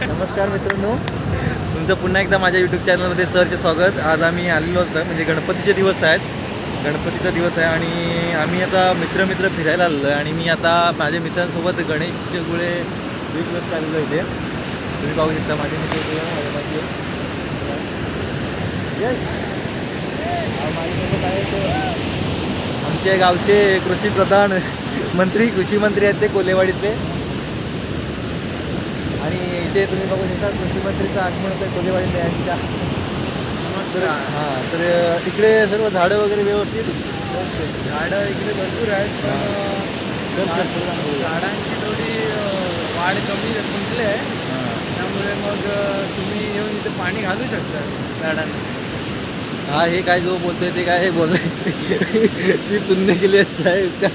नमस्कार मित्रांनो. तुमचं पुन्हा एकदा माझ्या यूट्यूब चॅनलमध्ये सरचे स्वागत. आज आम्ही आलेलो होतो म्हणजे गणपतीचे दिवस आहेत. गणपतीचा दिवस आहे आणि आम्ही आता मित्र मित्र फिरायला आलेलो आहे आणि मी आता माझ्या मित्रांसोबत गणेश गुळे दिवस आलेलो इथे. तुम्ही पाहू शकता माझे मित्र माझ्या आहे आमचे गावचे कृषी प्रधान मंत्री कृषी मंत्री आहेत ते कोलेवाडीतले. आणि इथे तुम्ही बघू शकता कृषी मंत्रीचं आगमन होतं कोलेवाडी यांच्या तर हां तर इकडे सर्व झाडं वगैरे व्यवस्थित? झाडं इकडे भरपूर आहेत तर- झाडांची थोडी वाढ कमी संपली आहे. त्यामुळे मग तुम्ही येऊन इथे पाणी घालू शकता झाडांना. हा हे काय जो बोलतोय ते काय बोल सिर्फ सुनने के लिए अच्छा है इसका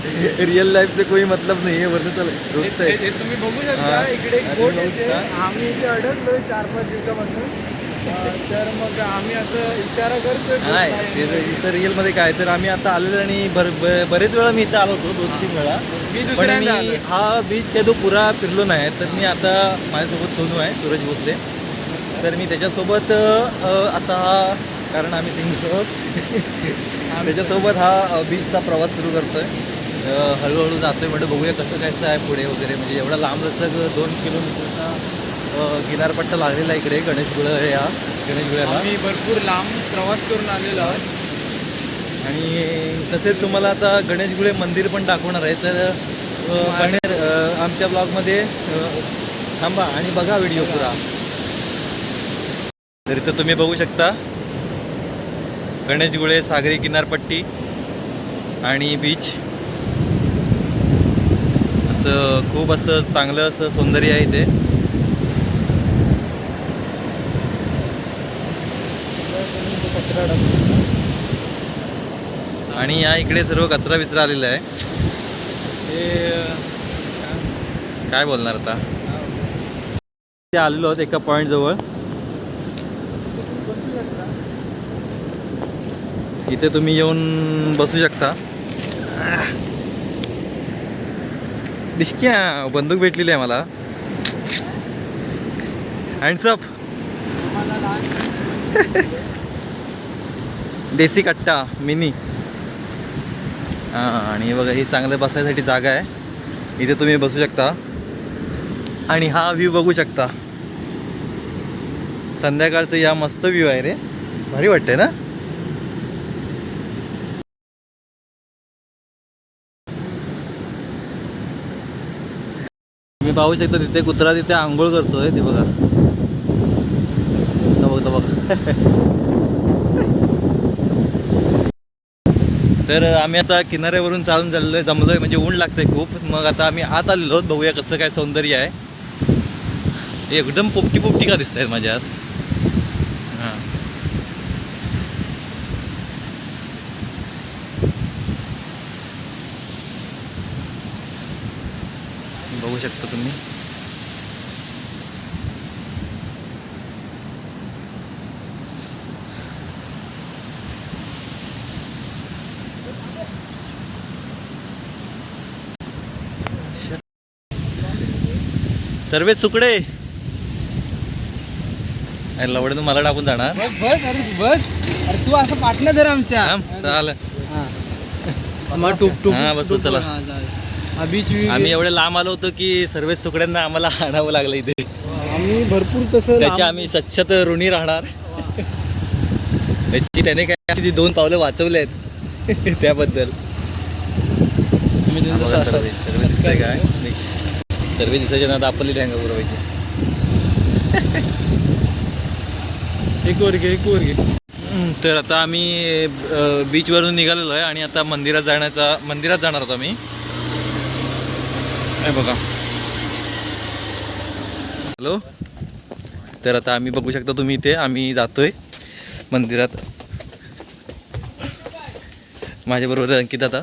रियल लाइफ से कोई मतलब नहीं है वरना चल हे- रोकतंय हे- हे तुम्ही बघू शकता हा. इकडे एक हा, बोट येते. आम्ही इथे अडकलोय चार पाच दिवसापासून अं, तर मग आम्ही असं विचार करतोय की नाही काय- ते तर- इथं रिअलमध्ये काय तर आम्ही आता आलेलो आणि ब- बरेच वेळा मी इथं आलो होतो दोन तीन वेळा मी पण मी दुसऱ्यांदा आलोय. हा बीच काय तो पुरा फिरलो नाही तर मी आता माझ्यासोबत सोनू आहे सूरज भोसले तर मी त्याच्यासोबत अ, आता हा कारण आम्ही सिंग त्याच्यासोबत हा बीचचा प्रवास सुरू करतोय. अ, हळूहळू जातोय. म्हणजे बघूया कसं कसं आहे पुढे वगैरे. म्हणजे एवढा लांब रस्ता दोन किलोमीटरचा किनारपट्टा लागलेला आहे इकडे गणेशगुळ या गणेशगुळ्याला आम्ही भरपूर लांब प्रवास करून आलेलो आहोत. आणि तसेच तुम्हाला आता गणेशगुळे मंदिर पण दाखवणार आहे. तर बाहेर आमच्या ब्लॉगमध्ये थांबा आणि बघा व्हिडिओ पुरा. तर इथं तुम्ही बघू शकता. गणेशगुळे सागरी किनारपट्टी आणि बीच असं खूप असं चांगलं असं सौंदर्य आहे इथे. आणि या इकडे सर्व कचरा बिचरा आलेला आहे. हे काय बोलणार आता? ते आलेलो आहोत एका पॉईंट जवळ. इथे तुम्ही येऊन बसू शकता. डिस्क्या बंदूक भेटलेली आहे मला. हँडसअप देसी कट्टा मिनी. हां आणि बघा ही चांगलं बसायसाठी जागा आहे. इथे तुम्ही बसू शकता. आणि हा व्ह्यू बघू शकता. संध्याकाळचं या मस्त व्ह्यू आहे रे. भारी वाटतंय ना? तुम्ही पाहू शकता तिथे कुत्रा तिथे आंघोळ करतोय ते बघा. बघता बघ तर आम्ही आता किनाऱ्यावरून चालून चाललो आहे जमलो जमलोय म्हणजे ऊन लागतंय खूप. मग आता आम्ही आत आलेलो आहोत बघूया कसं काय सौंदर्य आहे. एकदम पोपटी पोपटी का दिसत आहेत माझ्या आत? बघू शकता तुम्ही. सर्वे सुकडे. अरे लवडे तू मला टाकून जाणार? बस बस अरे बस. अरे तू असं पाटलं धर आमच्या. चाल मग टूप टूप हा, बसू, चला. बीच आम्ही एवढे लांब आलो होतो की सर्व सुकड्यांना आम्हाला आणावं लागलं इथे. आम्ही भरपूर तसं त्याची आम्ही सच्छत ऋणी राहणार. त्याची त्याने काय अशी दोन पावलं वाचवले आहेत. त्याबद्दल. सर्वे दिसतंय काय सर्वे दिसायचे ना दापली रंग पुरवायची एक वर घे एक वर घे. तर आता आम्ही बीचवरून निघालेलो आहे आणि आता मंदिरात जाण्याचा मंदिरात जाणार होतो आम्ही. हे बघा. हॅलो? तर आता आम्ही बघू शकता तुम्ही इथे आम्ही जातोय मंदिरात. माझ्याबरोबर अंकित आता